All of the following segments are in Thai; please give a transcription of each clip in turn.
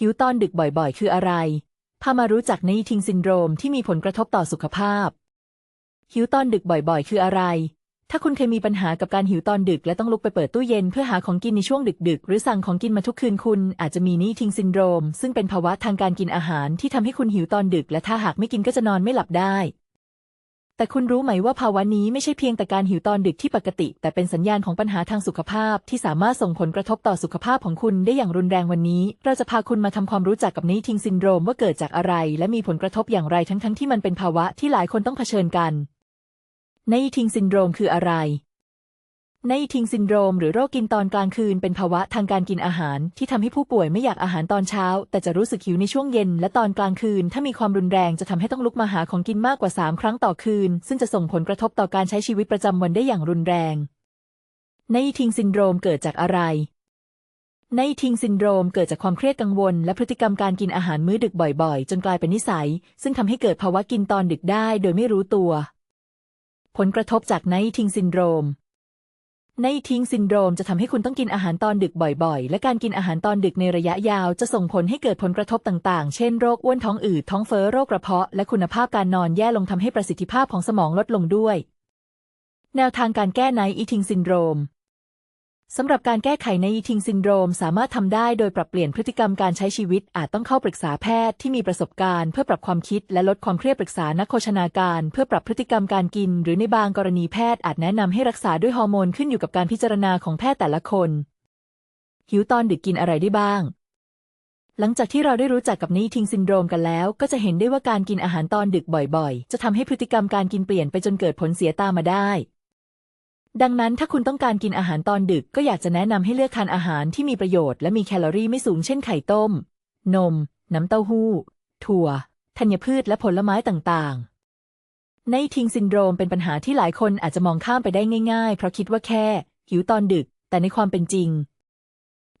หิวตอนดึกบ่อยๆ คืออะไร พามารู้จักในทิงซินโดรมที่มีผลกระทบต่อสุขภาพ หิวตอนดึกบ่อยๆ คืออะไร ถ้าคุณเคยมีปัญหากับการหิวตอนดึกและต้องลุกไปเปิดตู้เย็นเพื่อหาของกินในช่วงดึกๆ หรือสั่งของกินมาทุกคืนคุณอาจจะมีนี่ทิงซินโดรม ซึ่งเป็นภาวะทางการกินอาหารที่ทำให้คุณหิวตอนดึก และถ้าหากไม่กินก็จะนอนไม่หลับได้ แต่คุณรู้ไหมว่าภาวะนี้ไม่ใช่เพียงแต่การหิวตอนดึกที่ปกติ แต่เป็นสัญญาณของปัญหาทางสุขภาพ ที่สามารถส่งผลกระทบต่อสุขภาพของคุณได้อย่างรุนแรงวันนี้ เราจะพาคุณมาทำความรู้จักกับนี้ทิงซินโดรมว่าเกิดจากอะไร และมีผลกระทบอย่างไรทั้งๆทที่มันเป็นภาวะที่หลายคนต้องเผชิญกันในทิงซินโดรมคืออะไร ในทิงซินโดรมหรือโรคกินตอนกลางคืนเป็นภาวะทางการกินอาหาร ที่ทำให้ผู้ป่วยไม่อยากอาหารตอนเช้า แต่จะรู้สึกหิวในช่วงเย็น และตอนกลางคืน ถ้ามีความรุนแรงจะทำให้ต้องลุกมาหาของกินมากกว่า 3 ครั้งต่อคืน ซึ่งจะส่งผลกระทบต่อการใช้ชีวิตประจำวันได้อย่างรุนแรง ในทิงซินโดรมเกิดจากอะไร ในทิงซินโดรมเกิดจากความเครียดกังวล และพฤติกรรมการกินอาหารมื้อดึกบ่อยๆ จนกลายเป็นนิสัย ซึ่งทำให้เกิดภาวะกินตอนดึกได้ โดยไม่รู้ตัว ผลกระทบจากไนทิงซินโดรม ในทิงซินโดรมจะทำให้คุณต้องกินอาหารตอนดึกบ่อยๆ และการกินอาหารตอนดึกในระยะยาวจะส่งผลให้เกิดผลกระทบต่างๆ เช่นโรคอ้วนท้องอืดท้องเฟ้อโรคกระเพาะ และคุณภาพการนอนแย่ลงทำให้ประสิทธิภาพของสมองลดลงด้วย แนวทางการแก้ไนอีทิงซินโดรม สำหรับการแก้ไขในอีทิงซินโดรม สามารถทำได้โดยปรับเปลี่ยนพฤติกรรมการใช้ชีวิต อาจต้องเข้าปรึกษาแพทย์ที่มีประสบการณ์ เพื่อปรับความคิดและลดความเครียดปรึกษานักโภชนาการ เพื่อปรับพฤติกรรมการกิน หรือในบางกรณีแพทย์อาจแนะนำให้รักษาด้วยฮอร์โมนขึ้นอยู่กับการพิจารณาของแพทย์แต่ละคน หิวตอนดึกกินอะไรได้บ้าง หลังจากที่เราได้รู้จักกับนีทิงซินโดรมกันแล้ว ก็จะเห็นได้ว่าการกินอาหารตอนดึกบ่อย ๆ จะทำให้พฤติกรรมการกินเปลี่ยนไปจนเกิดผลเสียตามมาได้ ดังนั้นถ้าคุณต้องการกินอาหารตอนดึกก็อยากจะแนะนำให้เลือกทานอาหารที่มีประโยชน์และมีแคลอรี่ไม่สูงเช่นไข่ต้ม นม น้ำเต้าหู้ ถั่ว ธัญพืชและผลไม้ต่างๆ ในทิงซินโดรมเป็นปัญหาที่หลายคนอาจจะมองข้ามไปได้ง่ายๆ เพราะคิดว่าแค่ หิวตอนดึก แต่ในความเป็นจริง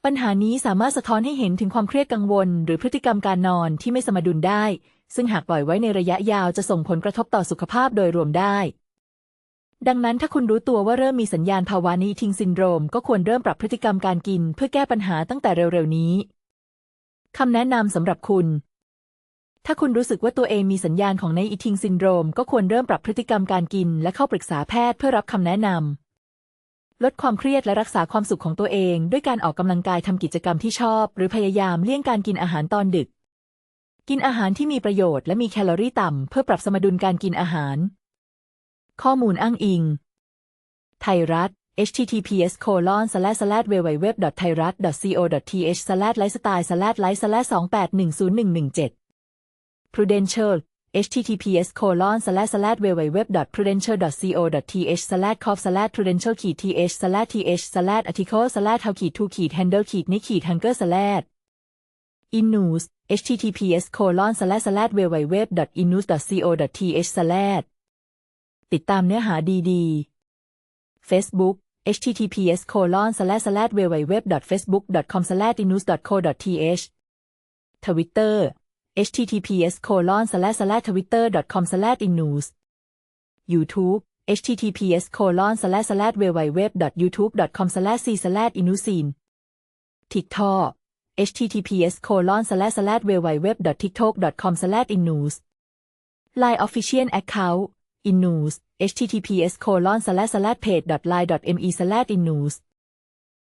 ปัญหานี้สามารถสะท้อนให้เห็นถึงความเครียดกังวล หรือพฤติกรรมการนอนที่ไม่สมดุลได้ ซึ่งหากปล่อยไว้ในระยะยาวจะส่งผลกระทบต่อสุขภาพโดยรวมได้ ดังนั้นถ้าคุณรู้ตัวว่าเริ่มมีสัญญาณภาวะนี้ทิงซินโดรม ก็ควรเริ่มปรับพฤติกรรมการกินเพื่อแก้ปัญหาตั้งแต่เร็วๆนี้คำแนะนำสำหรับคุณ ถ้าคุณรู้สึกว่าตัวเองมีสัญญาณของในอีทิงซินโดรม ก็ควรเริ่มปรับพฤติกรรมการกิน และเข้าปรึกษาแพทย์เพื่อรับคำแนะนำลดความเครียดและรักษาความสุขของตัวเอง ด้วยการออกกำลังกายทำกิจกรรมที่ชอบ หรือพยายามเลี่ยงการกินอาหารตอนดึก กินอาหารที่มีประโยชน์และมีแคลอรี่ต่ำเพื่อปรับสมดุลการกินอาหาร ข้อมูลอ้างอิง ไทยรัฐ https colon slash slash www thai rat co th slash lifestyle slash life slash 2 8 1 0 1 1 7 prudential https colon slash slash www prudential co th slash cop slash prudential ขีด th slash th slash article slash how ขีด to ขีด handle ขีดนี้ขีด hanger slash innews https colon slash slash www innews co th slash ติดตามเนื้อหาดีๆ Facebook https colon slash slash www facebook com slash news co th Twitter https colon slash slash twitter com slash news YouTube https colon slash slash www youtube com slash c slash inusin TikTok https colon slash slash www tiktok com slash innews Line Official Account innews https colon slash slash page dot line dot me slash innews